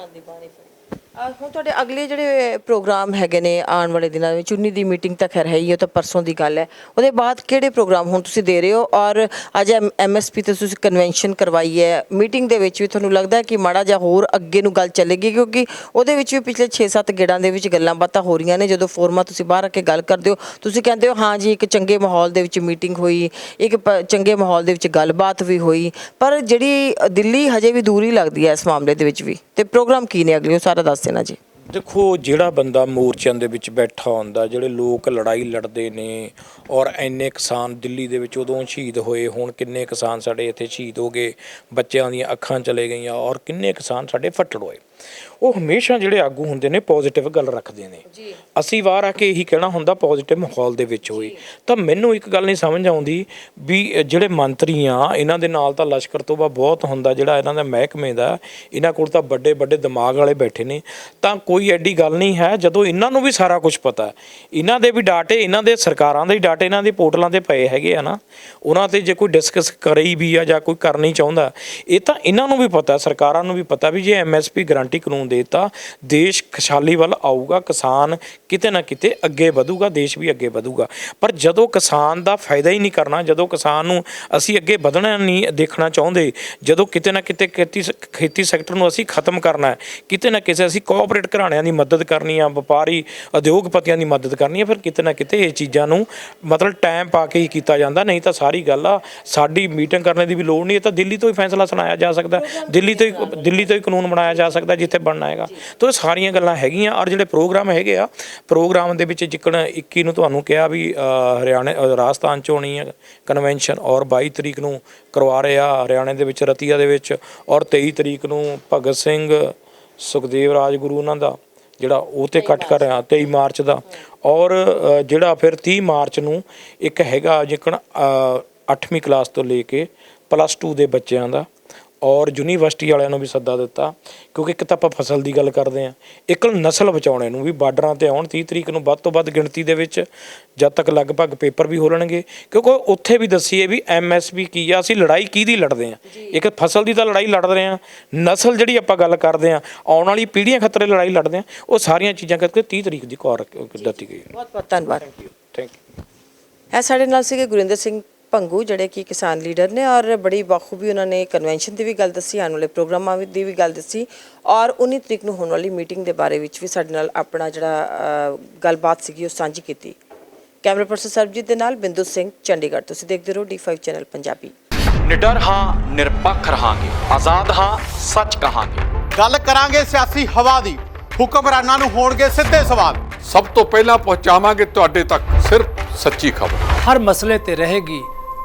S1: ਅਹ ਹੁਣ ਤੁਹਾਡੇ ਅਗਲੇ ਜਿਹੜੇ ਪ੍ਰੋਗਰਾਮ ਹੈਗੇ ਨੇ ਆਉਣ ਵਾਲੇ ਦਿਨਾਂ ਵਿੱਚ 19 ਦੀ ਮੀਟਿੰਗ ਤਾਂ ਖੈਰ ਹੈ ਹੀ ਉਹ ਤਾਂ ਪਰਸੋਂ ਦੀ ਗੱਲ ਹੈ। ਉਹਦੇ ਬਾਅਦ ਕਿਹੜੇ ਪ੍ਰੋਗਰਾਮ ਹੁਣ ਤੁਸੀਂ ਦੇ ਰਹੇ ਹੋ? ਔਰ ਅੱਜ ਐਮਐਸਪੀ ਤੇ ਤੁਸੀਂ ਕਨਵੈਨਸ਼ਨ ਕਰਵਾਈ ਹੈ। ਮੀਟਿੰਗ ਦੇ ਵਿੱਚ ਵੀ ਤੁਹਾਨੂੰ ਲੱਗਦਾ ਹੈ ਕਿ ਮਾੜਾ ਜਿਹਾ ਹੋਰ ਅੱਗੇ ਨੂੰ ਗੱਲ ਚੱਲੇਗੀ? ਕਿਉਂਕਿ ਉਹਦੇ ਵਿੱਚ ਵੀ ਪਿਛਲੇ 6-7 ਗੇੜਾਂ ਦੇ ਵਿੱਚ ਗੱਲਾਂ ਬਾਤਾਂ ਹੋ ਰਹੀਆਂ ਨੇ। ਜਦੋਂ ਫੋਰਮਾ ਤੁਸੀਂ ਬਾਹਰ ਆ ਕੇ ਗੱਲ ਕਰਦੇ ਹੋ, ਤੁਸੀਂ ਕਹਿੰਦੇ ਹੋ, ਹਾਂ ਜੀ, ਇੱਕ ਚੰਗੇ ਮਾਹੌਲ ਦੇ ਵਿੱਚ ਮੀਟਿੰਗ ਹੋਈ, ਇੱਕ ਪ- ਚੰਗੇ ਮਾਹੌਲ ਦੇ ਵਿੱਚ ਗੱਲਬਾਤ ਵੀ ਹੋਈ। ਪਰ ਜਿਹੜੀ ਦਿੱਲੀ ਹਜੇ ਵੀ ਦੂਰ ਹੀ ਲੱਗਦੀ ਹੈ ਇਸ ਮਾਮਲੇ ਦੇ ਵਿੱਚ ਵੀ। ਤੇ ਪ੍ਰੋਗਰਾਮ ਕੀ ਨੇ ਅਗਲੇ? ਉਹ ਸਾਰਾ ਦੱਸ ਦੇਣਾ ਜੀ।
S2: ਦੇਖੋ, ਜਿਹੜਾ ਬੰਦਾ ਮੋਰਚਿਆਂ ਦੇ ਵਿੱਚ ਬੈਠਾ ਹੁੰਦਾ, ਜਿਹੜੇ ਲੋਕ ਲੜਾਈ ਲੜਦੇ ਨੇ ਔਰ ਐਨੇ ਕਿਸਾਨ ਦਿੱਲੀ ਦੇ ਵਿੱਚ ਉਦੋਂ ਸ਼ਹੀਦ ਹੋਏ, ਹੁਣ ਕਿੰਨੇ ਕਿਸਾਨ ਸਾਡੇ ਇੱਥੇ ਸ਼ਹੀਦ ਹੋ ਗਏ, ਬੱਚਿਆਂ ਦੀਆਂ ਅੱਖਾਂ ਚਲੇ ਗਈਆਂ ਔਰ ਕਿੰਨੇ ਕਿਸਾਨ ਸਾਡੇ ਫੱਟੜ ਹੋਏ। ਉਹ ਹਮੇਸ਼ਾ ਜਿਹੜੇ ਆਗੂ ਹੁੰਦੇ ਨੇ ਪੋਜ਼ਿਟਿਵ ਗੱਲ ਰੱਖਦੇ ਨੇ। ਅਸੀਂ ਵਾਰ ਆ ਕੇ ਇਹੀ ਕਹਿਣਾ ਹੁੰਦਾ ਪੋਜ਼ਿਟਿਵ ਮਾਹੌਲ ਦੇ ਵਿੱਚ ਹੋਏ। ਤਾਂ ਮੈਨੂੰ ਇੱਕ ਗੱਲ ਨਹੀਂ ਸਮਝ ਆਉਂਦੀ ਵੀ ਜਿਹੜੇ ਮੰਤਰੀ ਆ ਇਹਨਾਂ ਦੇ ਨਾਲ ਤਾਂ ਲਸ਼ਕਰ ਤੋਂ ਬਹੁਤ ਹੁੰਦਾ ਜਿਹੜਾ ਇਹਨਾਂ ਦਾ ਮਹਿਕਮੇ ਦਾ ਇਹਨਾਂ ਕੋਲ ਤਾਂ ਵੱਡੇ ਵੱਡੇ ਦਿਮਾਗ ਵਾਲੇ ਬੈਠੇ ਨੇ। ਤਾਂ ਕੋਈ ਐਡੀ ਗੱਲ ਨਹੀਂ ਹੈ ਜਦੋਂ ਇਹਨਾਂ ਨੂੰ ਵੀ ਸਾਰਾ ਕੁਝ ਪਤਾ। ਇਹਨਾਂ ਦੇ ਵੀ ਡਾਟੇ ਇਹਨਾਂ ਦੇ ਸਰਕਾਰਾਂ ਦੇ ਡਾਟੇ ਇਹਨਾਂ ਦੀ ਪੋਰਟਲਾਂ ਤੇ ਪਏ ਹੈਗੇ ਆ ਨਾ। ਉਹਨਾਂ ਤੇ ਜੇ ਕੋਈ ਡਿਸਕਸ ਕਰੀ ਵੀ ਆ ਜਾਂ ਕੋਈ ਕਰਨੀ ਚਾਹੁੰਦਾ ਇਹ ਤਾਂ ਇਹਨਾਂ ਨੂੰ ਵੀ ਪਤਾ ਸਰਕਾਰਾਂ ਨੂੰ ਵੀ ਪਤਾ ਵੀ ਜੇ ਐਮਐਸਪੀ ਗਾਰੰਟੀ ਕਾਨੂੰਨ ਦੇਤਾ, ਦੇਸ਼ ਖੁਸ਼ਹਾਲੀ ਵੱਲ ਆਊਗਾ, ਕਿਸਾਨ ਕਿਤੇ ਨਾ ਕਿਤੇ ਅੱਗੇ ਵਧੂਗਾ, ਦੇਸ਼ ਵੀ ਅੱਗੇ ਵਧੂਗਾ। ਪਰ ਜਦੋਂ ਕਿਸਾਨ ਦਾ ਫਾਇਦਾ ਹੀ ਨਹੀਂ ਕਰਨਾ, ਜਦੋਂ ਕਿਸਾਨ ਨੂੰ ਅਸੀਂ ਅੱਗੇ ਵਧਣਾ ਨਹੀਂ ਦੇਖਣਾ ਚਾਹੁੰਦੇ, ਜਦੋਂ ਕਿਤੇ ਨਾ ਕਿਤੇ ਖੇਤੀ ਸ- ਖੇਤੀ ਸੈਕਟਰ ਨੂੰ ਅਸੀਂ ਖਤਮ ਕਰਨਾ ਹੈ, ਕਿਤੇ ਨਾ ਕਿਸੇ ਅਸੀਂ ਕੋਆਪਰੇਟ ਘਰਾਣਿਆਂ ਦੀ ਮਦਦ ਕਰਨੀ ਆ, ਵਪਾਰੀ ਉਦਯੋਗਪਤੀਆਂ ਦੀ ਮਦਦ ਕਰਨੀ ਆ, ਫਿਰ ਕਿਤੇ ਨਾ ਕਿਤੇ ਇਹ ਚੀਜ਼ਾਂ ਨੂੰ ਮਤਲਬ ਟਾਈਮ ਪਾ ਕੇ ਹੀ ਕੀਤਾ ਜਾਂਦਾ, ਨਹੀਂ ਤਾਂ ਸਾਰੀ ਗੱਲ ਆ, ਸਾਡੀ ਮੀਟਿੰਗ ਕਰਨ ਦੀ ਵੀ ਲੋੜ ਨਹੀਂ, ਇਹ ਤਾਂ ਦਿੱਲੀ ਤੋਂ ਹੀ ਫੈਸਲਾ ਸੁਣਾਇਆ ਜਾ ਸਕਦਾ, ਦਿੱਲੀ ਤੋਂ ਹੀ, ਦਿੱਲੀ ਤੋਂ ਹੀ ਕਾਨੂੰਨ ਬਣਾਇਆ ਜਾ ਸਕਦਾ, ਜਿੱਥੇ ਬਣ ਬਣਨਾ ਹੈਗਾ। ਤਾਂ ਇਹ ਸਾਰੀਆਂ ਗੱਲਾਂ ਹੈਗੀਆਂ ਔਰ ਜਿਹੜੇ ਪ੍ਰੋਗਰਾਮ ਹੈਗੇ ਆ ਪ੍ਰੋਗਰਾਮ ਦੇ ਵਿੱਚ ਜਿੱਕਣ 21 ਨੂੰ ਤੁਹਾਨੂੰ ਕਿਹਾ ਵੀ ਹਰਿਆਣੇ ਰਾਜਸਥਾਨ ਚ ਹੋਣੀ ਹੈ ਕਨਵੈਨਸ਼ਨ ਔਰ 22 ਤਰੀਕ ਨੂੰ ਕਰਵਾ ਰਹੇ ਆ ਹਰਿਆਣੇ ਦੇ ਵਿੱਚ ਰਤੀਆ ਦੇ ਵਿੱਚ ਔਰ 23 ਤਰੀਕ ਨੂੰ ਭਗਤ ਸਿੰਘ ਸੁਖਦੇਵ ਰਾਜਗੁਰੂ ਉਹਨਾਂ ਦਾ ਜਿਹੜਾ ਉਹ ਤੇ ਇਕੱਠ ਕਰ ਰਿਹਾ 23 ਮਾਰਚ ਦਾ। ਔਰ ਜਿਹੜਾ ਫਿਰ 30 ਮਾਰਚ ਨੂੰ ਇੱਕ ਹੈਗਾ ਜਿਕਣ 8ਵੀਂ ਕਲਾਸ ਤੋਂ ਲੈ ਕੇ ਪਲੱਸ 2 ਦੇ ਬੱਚਿਆਂ ਦਾ। ਔਰ ਯੂਨੀਵਰਸਿਟੀ ਵਾਲਿਆਂ ਨੂੰ ਵੀ ਸੱਦਾ ਦਿੱਤਾ ਕਿਉਂਕਿ ਇੱਕ ਤਾਂ ਆਪਾਂ ਫਸਲ ਦੀ ਗੱਲ ਕਰਦੇ ਆਂ ਇੱਕ ਨਸਲ ਬਚਾਉਣੇ ਨੂੰ ਵੀ ਬਾਰਡਰਾਂ ਤੇ ਆਉਣ 30 ਤਰੀਕ ਨੂੰ ਵੱਧ ਤੋਂ ਵੱਧ ਗਿਣਤੀ ਦੇ ਵਿੱਚ ਜਦ ਤੱਕ ਲਗਭਗ ਪੇਪਰ ਵੀ ਹੋਣਗੇ ਕਿਉਂਕਿ ਉੱਥੇ ਵੀ ਦੱਸੀਏ ਵੀ ਐਮਐਸਪੀ ਕੀ ਆ ਅਸੀਂ ਲੜਾਈ ਕਿਹਦੀ ਲੜਦੇ ਆਂ ਇੱਕ ਫਸਲ ਦੀ ਤਾਂ ਲੜਾਈ ਲੜ ਰਹੇ ਆਂ ਨਸਲ ਜਿਹੜੀ ਆਪਾਂ ਗੱਲ ਕਰਦੇ ਆਂ ਆਉਣ ਵਾਲੀ ਪੀੜ੍ਹੀਆਂ ਖਤਰੇ ਲੜਾਈ ਲੜਦੇ ਆਂ ਉਹ ਸਾਰੀਆਂ ਚੀਜ਼ਾਂ ਕਰਕੇ 30 ਤਰੀਕ ਦੀ ਕੌਰ ਦਿੱਤੀ ਗਈ। ਹੈ
S1: ਬਹੁਤ ਬਹੁਤ ਧੰਨਵਾਦ।
S2: ਥੈਂਕ ਯੂ
S1: ਇਹ ਸਾਡੇ ਨਾਲ ਸੀਗੇ ਗੁਰਿੰਦਰ ਸਿੰਘ ਭੰਗੂ ਜਿਹੜੇ ਕਿ ਕਿਸਾਨ ਲੀਡਰ ਨੇ ਔਰ ਬੜੀ ਬਾਖੂਬੀ ਉਹਨਾਂ ਨੇ ਕਨਵੈਨਸ਼ਨ ਦੀ ਵੀ ਗੱਲ ਦੱਸੀ ਆਉਣ ਵਾਲੇ ਪ੍ਰੋਗਰਾਮਾਂ ਦੀ ਵੀ ਗੱਲ ਦੱਸੀ ਔਰ 19 ਤਰੀਕ ਨੂੰ ਹੋਣ ਵਾਲੀ ਮੀਟਿੰਗ ਦੇ ਬਾਰੇ ਵਿੱਚ ਵੀ ਸਾਡੇ ਨਾਲ ਆਪਣਾ ਜਿਹੜਾ ਗੱਲਬਾਤ ਸੀਗੀ ਉਹ ਸਾਂਝੀ ਕੀਤੀ। ਕੈਮਰਾ ਪਰਸਨ ਸਰਬਜੀਤ ਦੇ ਨਾਲ ਬਿੰਦੂ ਸਿੰਘ ਚੰਡੀਗੜ੍ਹ। ਤੁਸੀਂ ਦੇਖਦੇ ਰਹੋ D5 ਚੈਨਲ ਪੰਜਾਬੀ।
S3: ਨਿਡਰ ਹਾਂ ਨਿਰਪੱਖ ਰਹਾਂਗੇ। ਆਜ਼ਾਦ ਹਾਂ ਸੱਚ ਕਹਾਂਗੇ।
S4: ਗੱਲ ਕਰਾਂਗੇ ਸਿਆਸੀ ਹਵਾ ਦੀ। ਹੁਕਮਰਾਨਾਂ ਨੂੰ ਹੋਣਗੇ ਸਿੱਧੇ ਸਵਾਲ।
S5: ਸਭ ਤੋਂ ਪਹਿਲਾਂ ਪਹੁੰਚਾਵਾਂਗੇ ਤੁਹਾਡੇ ਤੱਕ ਸਿਰਫ ਸੱਚੀ ਖਬਰ।
S6: ਹਰ ਮਸਲੇ ਤੇ ਰਹੇਗੀ